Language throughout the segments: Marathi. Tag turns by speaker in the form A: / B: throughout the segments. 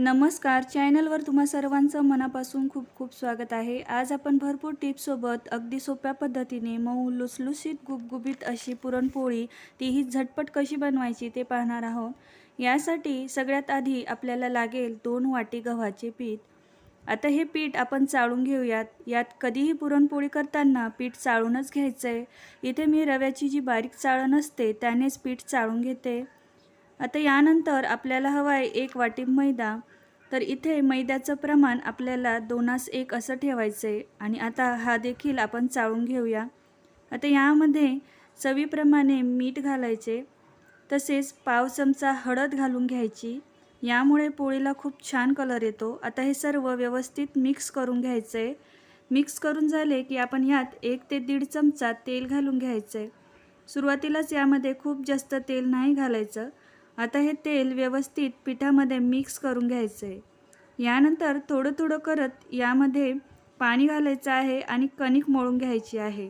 A: नमस्कार. चॅनलवर तुम्हा सर्वांचं मनापासून खूप खूप स्वागत आहे. आज आपण भरपूर टिप्ससोबत अगदी सोप्या पद्धतीने मऊ लुसलुसीत गुबगुबीत अशी पुरणपोळी तीही झटपट कशी बनवायची ते पाहणार आहोत. यासाठी सगळ्यात आधी आपल्याला लागेल दोन वाटी गव्हाचे पीठ. आता हे पीठ आपण चाळून घेऊयात. यात कधीही पुरणपोळी करताना पीठ चाळूनच घ्यायचं आहे इथे मी रव्याची जी बारीक चाळण असते त्यानेच पीठ चाळून घेते. आता यानंतर आपल्याला हवा आहे एक वाटी मैदा. तर इथे मैद्याचं प्रमाण आपल्याला दोनास एक असं ठेवायचं आहे आणि आता हा देखील आपण चाळून घेऊया. आता यामध्ये चवीप्रमाणे मीठ घालायचे. तसेच पाव चमचा हळद घालून घ्यायची. यामुळे पोळीला खूप छान कलर येतो. आता हे सर्व व्यवस्थित मिक्स करून घ्यायचं आहे मिक्स करून झाले की आपण यात एक ते दीड चमचा तेल घालून घ्यायचं आहे सुरुवातीलाच यामध्ये खूप जास्त तेल नाही घालायचं. आता हे तेल व्यवस्थित पिठामध्ये मिक्स करून घ्यायचं आहे यानंतर थोडं थोडं करत यामध्ये पाणी घालायचं आहे आणि कणिक मळून घ्यायची आहे.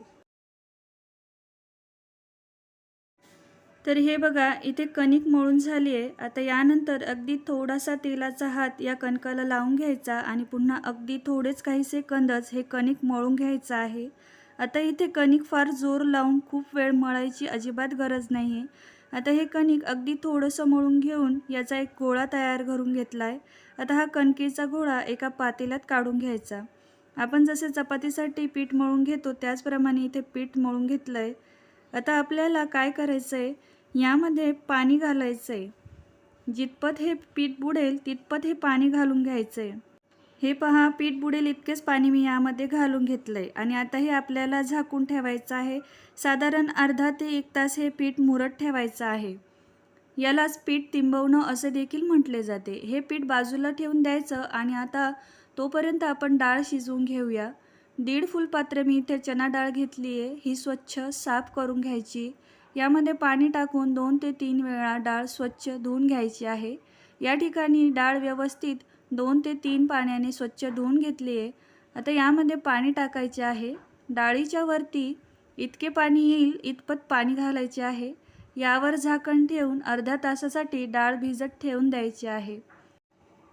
A: तर हे बघा इथे कणिक मळून झाली आहे आता यानंतर अगदी थोडासा तेलाचा हात या कणकाला लावून घ्यायचा आणि पुन्हा अगदी थोडेच काही सेकंदच हे कणिक मळून घ्यायचं आहे. आता इथे कणिक फार जोर लावून खूप वेळ मळायची अजिबात गरज नाही आहे आता हे कणिक अगदी थोडंसं मळून घेऊन याचा एक गोळा तयार करून घेतला आहे आता हा कणकेचा गोळा एका पातेल्यात काढून घ्यायचा. आपण जसे चपातीसाठी पीठ मळून घेतो त्याचप्रमाणे इथे पीठ मळून घेतलं आहे आता आपल्याला काय करायचं आहे यामध्ये पाणी घालायचं आहे जितपत हे पीठ बुडेल तितपत हे पाणी घालून घ्यायचं आहे हे पहा पीठ बुडेल इतकेच पाणी मी यामध्ये घालून घेतलं आहे आणि आता हे आपल्याला झाकून ठेवायचं आहे. साधारण अर्धा ते एक तास हे पीठ मुरत ठेवायचं आहे. यालाच पीठ तिंबवणं असे देखील म्हटले जाते. हे पीठ बाजूला ठेवून द्यायचं आणि आता तोपर्यंत आपण डाळ शिजवून घेऊया. दीड फुलपात्र मी इथे चना डाळ घेतली आहे. ही स्वच्छ साफ करून घ्यायची. यामध्ये पाणी टाकून दोन ते तीन वेळा डाळ स्वच्छ धुवून घ्यायची आहे. या ठिकाणी डाळ व्यवस्थित दोन ते तीन पाण्याने स्वच्छ धुवून घेतली आहे. आता यामध्ये पाणी टाकायचे आहे. डाळीच्या वरती इतके पाणी येईल इतपत पाणी घालायचे आहे. यावर झाकण ठेवून अर्धा तासासाठी डाळ भिजत ठेवून द्यायची आहे.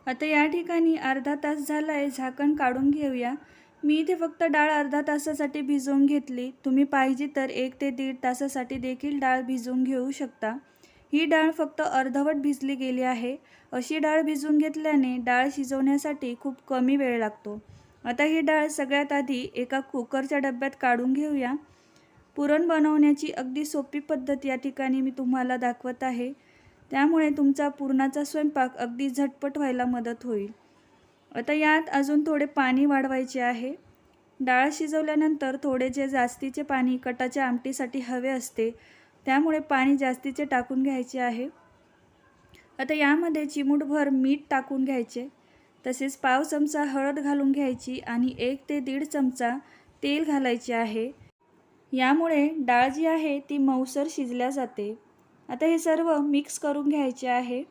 A: आता या ठिकाणी अर्धा तास झाला आहे झाकण काढून घेऊया. मी इथे फक्त डाळ अर्धा तासासाठी भिजवून घेतली. तुम्ही पाहिजे तर एक ते दीड तासासाठी देखील डाळ भिजवून घेऊ शकता. ही डाळ फक्त अर्धवट भिजली गेली आहे. अशी डाळ भिजून घेतल्याने डाळ शिजवण्यासाठी खूप कमी वेळ लागतो. आता ही डाळ सगळ्यात आधी एका कुकरच्या डब्यात काढून घेऊया. पुरण बनवण्याची अगदी सोपी पद्धत या ठिकाणी मी तुम्हाला दाखवत आहे. त्यामुळे तुमचा पुरणाचा स्वयंपाक अगदी झटपट व्हायला मदत होईल. आता यात अजून थोडे पाणी वाढवायचे आहे. डाळ शिजवल्यानंतर थोडे जे जास्तीचे पाणी कटाच्या आमटीसाठी हवे असते त्यामुळे पाणी जास्तीचे टाकून घ्यायचे आहे. आता यामध्ये चिमूटभर मीठ टाकून घ्यायचे. तसेच पाव चमचा हळद घालून घ्यायची आणि एक ते दीड चमचा तेल घालायचे आहे. यामुळे डाळ जी आहे ती मऊसर शिजल्या जाते. आता हे सर्व मिक्स करून घ्यायचे आहे.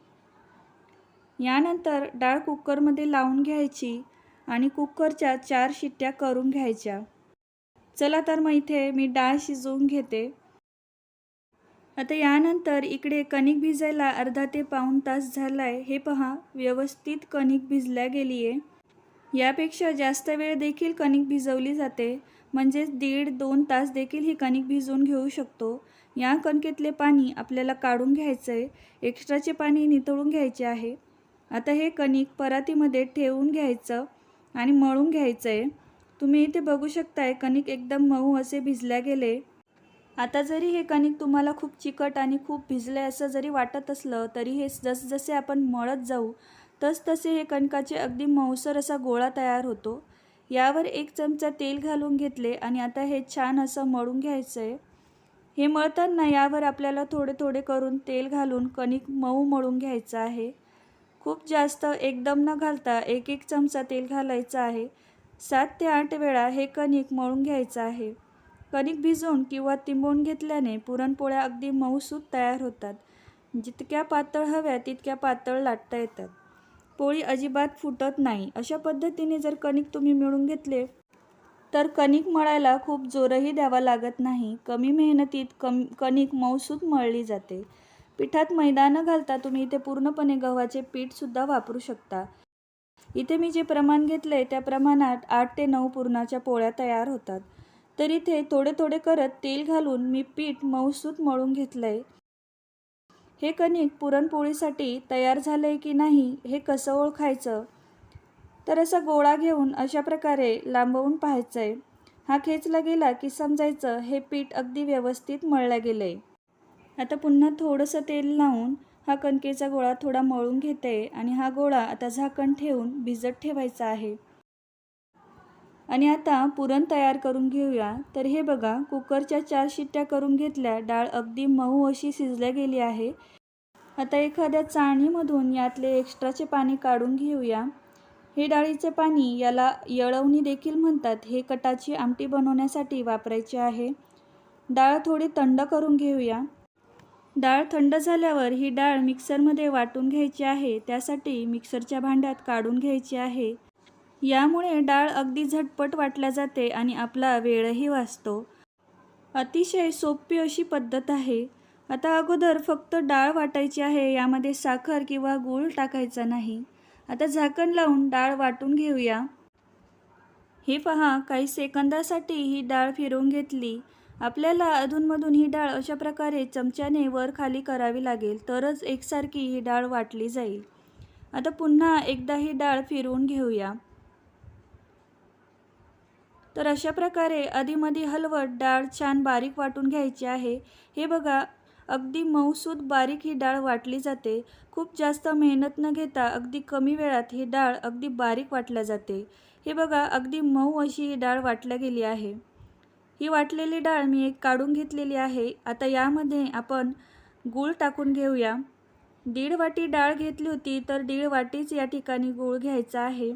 A: यानंतर डाळ कुकरमध्ये लावून घ्यायची आणि कुकरच्या चार शिट्ट्या करून घ्यायच्या. चला तर मग इथे मी डाळ शिजवून घेते. आता यानंतर इकडे कणिक भिजायला अर्धा ते पाऊण तास झाला आहे हे पहा व्यवस्थित कणिक भिजल्या गेली आहे यापेक्षा जास्त वेळ देखील कणिक भिजवली जाते. म्हणजेच दीड दोन तास देखील ही कणिक भिजवून घेऊ शकतो. या कणकेतले पाणी आपल्याला काढून घ्यायचं आहे एक्स्ट्राचे पाणी नितळून घ्यायचे आहे. आता हे कणिक परातीमध्ये ठेवून घ्यायचं आणि मळून घ्यायचं आहे तुम्ही इथे बघू शकताय कणिक एकदम मऊ असे भिजल्या गेले. आता जरी हे कणिक तुम्हाला खूप चिकट आणि खूप भिजले असं जरी वाटत असलं तरी हे जसजसे आपण मळत जाऊ तसतसे हे कणकाचे अगदी मऊसर असा गोळा तयार होतो. यावर एक चमचा तेल घालून घेतले आणि आता हे छान असं मळून घ्यायचं आहे हे मळताना यावर आपल्याला थोडे थोडे करून तेल घालून कणिक मऊ मळून घ्यायचं आहे. खूप जास्त एकदम न घालता एक एक चमचा तेल घालायचं आहे. सात ते आठ वेळा हे कणिक मळून घ्यायचं आहे. कणिक भिजवून किंवा तिंबून घेतल्याने पुरणपोळ्या अगदी मऊसूत तयार होतात. जितक्या पातळ हव्या तितक्या पातळ लाटता येतात. पोळी अजिबात फुटत नाही. अशा पद्धतीने जर कणिक तुम्ही मिळून घेतले तर कणिक मळायला खूप जोरही द्यावा लागत नाही. कमी मेहनतीत कम कणिक मऊसूत मळली जाते. पिठात मैदा न घालता तुम्ही इथे पूर्णपणे गव्हाचे पीठसुद्धा वापरू शकता. इथे मी जे प्रमाण घेतलं आहे त्या प्रमाणात आठ ते नऊ पुरणाच्या पोळ्या तयार होतात. तर इथे थोडे थोडे करत तेल घालून मी पीठ मऊसूत मळून घेतलं आहे हे कणिक पुरणपोळीसाठी तयार झालं आहे की नाही हे कसं ओळखायचं? तर असा गोळा घेऊन अशा प्रकारे लांबवून पाहायचं आहे हा खेचला गेला की समजायचं हे पीठ अगदी व्यवस्थित मळलं गेलं आहे आता पुन्हा थोडंसं तेल लावून हा कणकेचा गोळा थोडा मळून घेते आणि हा गोळा आता झाकण ठेवून भिजत ठेवायचा आहे. आणि आता पुरण तयार करून घेऊया. तर हे बघा कुकरच्या चार शिट्ट्या करून घेतल्या. डाळ अगदी मऊ अशी शिजल्या गेली आहे. आता एखाद्या चाळणीमधून यातले एक्स्ट्राचे पाणी काढून घेऊया. हे डाळीचे पाणी याला यळवणी देखील म्हणतात. हे कटाची आमटी बनवण्यासाठी वापरायची आहे. डाळ थोडी थंड करून घेऊया. डाळ थंड झाल्यावर ही डाळ मिक्सरमध्ये वाटून घ्यायची आहे. त्यासाठी मिक्सरच्या भांड्यात काढून घ्यायची आहे. यामुळे डाळ अगदी झटपट वाटल्या जाते आणि आपला वेळही वाचतो. अतिशय सोपी अशी पद्धत आहे. आता अगोदर फक्त डाळ वाटायची आहे यामध्ये साखर किंवा गूळ टाकायचा नाही. आता झाकण लावून डाळ वाटून घेऊया. हे पहा काही सेकंदासाठी ही डाळ फिरवून घेतली. आपल्याला अधूनमधून ही डाळ अशा प्रकारे चमच्याने वर खाली करावी लागेल तरच एकसारखी ही डाळ वाटली जाईल. आता पुन्हा एकदा ही डाळ फिरवून घेऊया. तर अशा प्रकारे अधीमधी हलवत डाळ छान बारीक वाटून घ्यायची आहे. हे बघा अगदी मऊसूद बारीक ही डाळ वाटली जाते. खूप जास्त मेहनत न घेता अगदी कमी वेळात ही डाळ अगदी बारीक वाटल्या जाते. हे बघा अगदी मऊ अशी ही डाळ वाटल्या गेली आहे. ही वाटलेली डाळ मी एक काढून घेतलेली आहे. आता यामध्ये आपण गूळ टाकून घेऊया. दीड वाटी डाळ घेतली होती तर दीड वाटीच या ठिकाणी गूळ घ्यायचा आहे.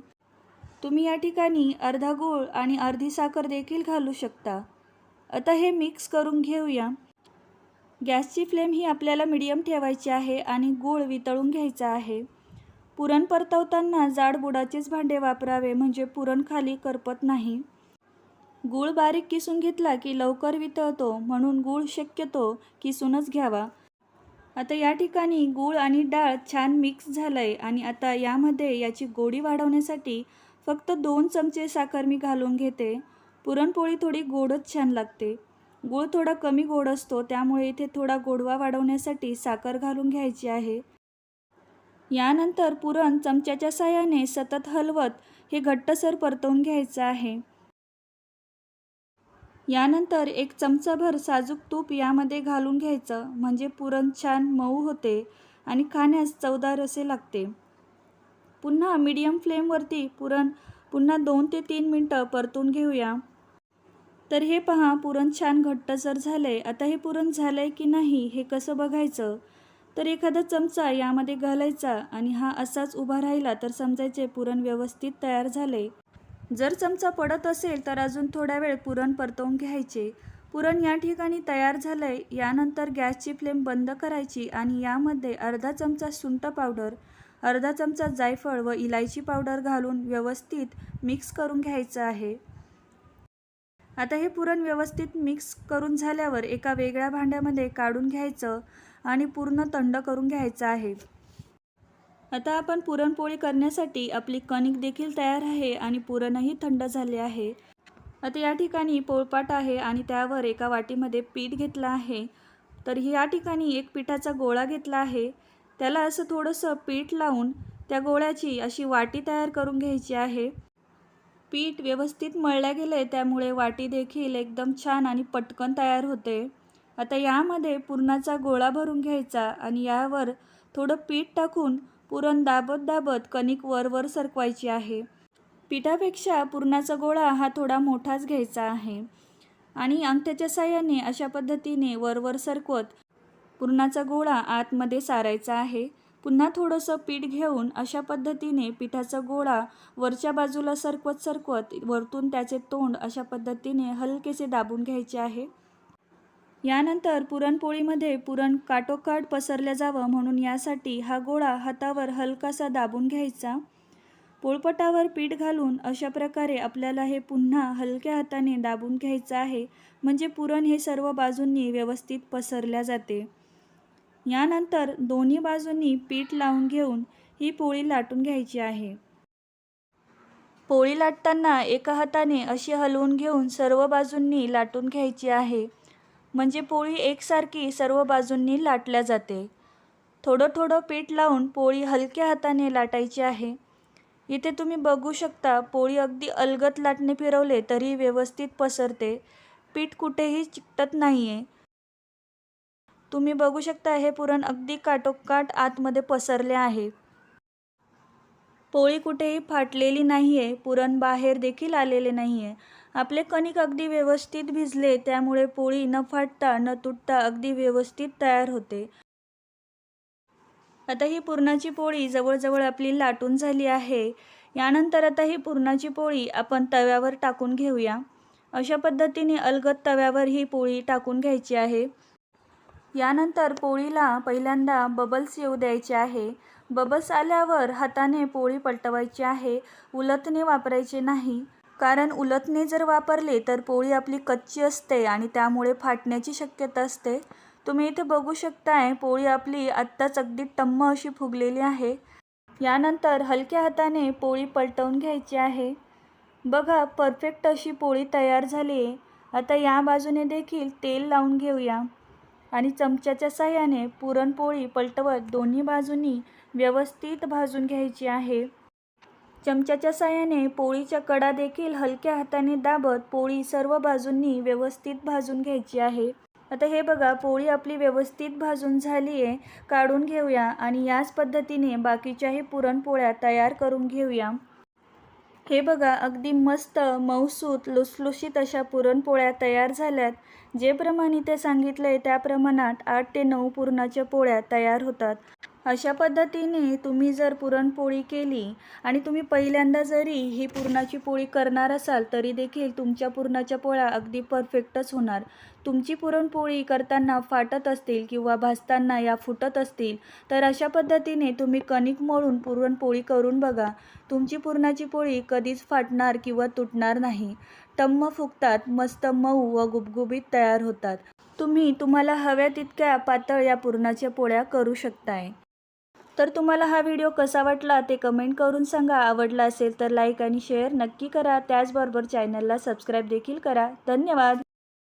A: तुम्ही या ठिकाणी अर्धा गूळ आणि अर्धी साखर देखील घालू शकता. आता हे मिक्स करून घेऊया. गॅसची फ्लेम ही आपल्याला मिडियम ठेवायची आहे आणि गूळ वितळून घ्यायचा आहे. पुरण परतवताना जाड बुडाचेच भांडे वापरावे म्हणजे पुरण खाली करपत नाही. गूळ बारीक किसून घेतला की लवकर वितळतो म्हणून गूळ शक्यतो किसूनच घ्यावा. आता या ठिकाणी गूळ आणि डाळ छान मिक्स झालं आहे आणि आता यामध्ये याची गोडी वाढवण्यासाठी फक्त दोन चमचे साखर मी घालून घेते. पुरणपोळी थोडी गोडच छान लागते. गूळ थोडा कमी गोड असतो त्यामुळे इथे थोडा गोडवा वाढवण्यासाठी साखर घालून घ्यायची आहे. यानंतर पुरण चमच्याच्या साह्याने सतत हलवत हे घट्टसर परतवून घ्यायचं आहे. यानंतर एक चमचाभर साजूक तूप यामध्ये घालून घ्यायचं म्हणजे पुरण छान मऊ होते आणि खाण्यास चवदार असे लागते. पुन्हा मीडियम फ्लेमवरती पुरण पुन्हा दोन ते तीन मिनटं परतून घेऊया. तर हे पहा पुरण छान घट्टसर आहे आता हे पुरण झालंय की नाही हे कसं बघायचं? तर एखादा चमचा यामध्ये घालायचा आणि हा असाच उभा राहिला तर समजायचे पुरण व्यवस्थित तयार झाले जर चमचा पडत असेल तर अजून थोडा वेळ पुरण परतवून घ्यायचे. पुरण या ठिकाणी तयार झालंय यानंतर गॅसची फ्लेम बंद करायची आणि यामध्ये अर्धा चमचा सुंट पावडर अर्धा चमचा जायफळ व इलायची पावडर घालून व्यवस्थित मिक्स करून घ्यायचं आहे. आता हे पुरण व्यवस्थित मिक्स करून झाल्यावर एका वेगळ्या भांड्यामध्ये काढून घ्यायचं आणि पूर्ण थंड करून घ्यायचं आहे. आता आपण पुरणपोळी करण्यासाठी आपली कणिक देखील तयार आहे आणि पुरणही थंड झाले आहे. आता या ठिकाणी पोळपाट आहे आणि त्यावर एका वाटीमध्ये पीठ घेतलं आहे. तर या ठिकाणी एक पिठाचा गोळा घेतला आहे. त्याला असं थोडंसं पीठ लावून त्या गोळ्याची अशी वाटी तयार करून घ्यायची आहे. पीठ व्यवस्थित मळल्या गेले त्यामुळे वाटी देखील एकदम छान आणि पटकन तयार होते. आता यामध्ये पुरणाचा गोळा भरून घ्यायचा आणि यावर थोडं पीठ टाकून पुरण दाबत दाबत कणिक वरवर सरकवायची आहे. पिठापेक्षा पुरणाचा गोळा हा थोडा मोठाच घ्यायचा आहे. आणि अंगठ्याच्या साह्याने अशा पद्धतीने वरवर सरकवत पुरणाचा गोळा आतमध्ये सारायचा आहे. पुन्हा थोडंसं पीठ घेऊन अशा पद्धतीने पिठाचा गोळा वरच्या बाजूला सरकवत सरकवत वरतून त्याचे तोंड अशा पद्धतीने हलकेसे दाबून घ्यायचे आहे. यानंतर पुरणपोळीमध्ये पुरण काटोकाट पसरल्या जावं म्हणून यासाठी हा गोळा हातावर हलकासा दाबून घ्यायचा. पोळपटावर पीठ घालून अशा प्रकारे आपल्याला हे पुन्हा हलक्या हाताने दाबून घ्यायचं आहे. म्हणजे पुरण हे सर्व बाजूंनी व्यवस्थित पसरल्या जाते. यानंतर दोन्ही बाजूंनी पीठ लावून घेऊन ही पोळी लाटून घ्यायची आहे. पोळी लाटताना एका हाताने अशी हलवून घेऊन सर्व बाजूंनी लाटून घ्यायची आहे. म्हणजे पोळी एकसारखी सर्व बाजूंनी लाटल्या जाते. थोडं थोडं पीठ लावून पोळी हलक्या हाताने लाटायची आहे. इथे तुम्ही बघू शकता पोळी अगदी अलगत लाटणे फिरवले तरी व्यवस्थित पसरते. पीठ कुठेही चिकटत नाही आहे तुम्ही बघू शकता हे पुरण अगदी काटोकाट आतमध्ये पसरले आहे. पोळी कुठेही फाटलेली नाही आहे पुरण बाहेर देखील आलेले नाही आहे आपले कणिक अगदी व्यवस्थित भिजले त्यामुळे पोळी न फाटता न तुटता अगदी व्यवस्थित तयार होते. आता ही पुरणाची पोळी जवळजवळ आपली लाटून झाली आहे. यानंतर आता ही पुरणाची पोळी आपण तव्यावर टाकून घेऊया. अशा पद्धतीने अलगद तव्यावर ही पोळी टाकून घ्यायची आहे. यानंतर पोळीला पहिल्यांदा बबल्स येऊ द्यायचे आहे. बबल्स आल्यावर हाताने पोळी पलटवायची आहे. उलतने वापरायचे नाही. कारण उलतने जर वापरले तर पोळी आपली कच्ची असते आणि त्यामुळे फाटण्याची शक्यता असते. तुम्ही इथे बघू शकताय पोळी आपली आत्ताच अगदी टम्म अशी फुगलेली आहे. यानंतर हलक्या हाताने पोळी पलटवून घ्यायची आहे. बघा परफेक्ट अशी पोळी तयार झाली आहे. आता या बाजूने देखील तेल लावून घेऊया. आणि चमच्याच्या साह्याने पुरणपोळी पलटवत दोन्ही बाजूंनी व्यवस्थित भाजून घ्यायची आहे. चमच्याच्या साह्याने पोळीच्या कडा देखील हलक्या हाताने दाबत पोळी सर्व बाजूंनी व्यवस्थित भाजून घ्यायची आहे. आता हे बघा पोळी आपली व्यवस्थित भाजून झाली आहे काढून घेऊया आणि याच पद्धतीने बाकीच्याही पुरणपोळ्या तयार करून घेऊया. हे बघा अगदी मस्त मऊसूत लुसलुशीत अशा पुरणपोळ्या तयार झाल्यात. जे प्रमाणे ते सांगितलंय त्या प्रमाणात आठ ते नऊ पुरणाच्या पोळ्या तयार होतात. अशा पद्धतीने तुम्ही जर पुरणपोळी केली आणि तुम्ही पहिल्यांदा जरी ही पुरणाची पोळी करणार असाल तरी देखील तुमच्या पुरणाच्या पोळ्या अगदी परफेक्टच होणार. तुमची पुरणपोळी करताना फाटत असतील किंवा भाजताना या फुटत असतील तर अशा पद्धतीने तुम्ही कणिक मळून पुरणपोळी करून बघा. तुमची पुरणाची पोळी कधीच फाटणार किंवा तुटणार नाही. टम्म फुगतात मस्त मऊ व गुबगुबीत तयार होतात. तुम्ही तुम्हाला हव्या तितक्या पातळ या पुरणाच्या पोळ्या करू शकताय. तर तुम्हाला हा व्हिडिओ कसा वाटला ते कमेंट करून सांगा. आवडला असेल तर लाईक आणि शेअर नक्की करा. त्याचबरोबर चॅनलला सबस्क्राईब देखील करा. धन्यवाद.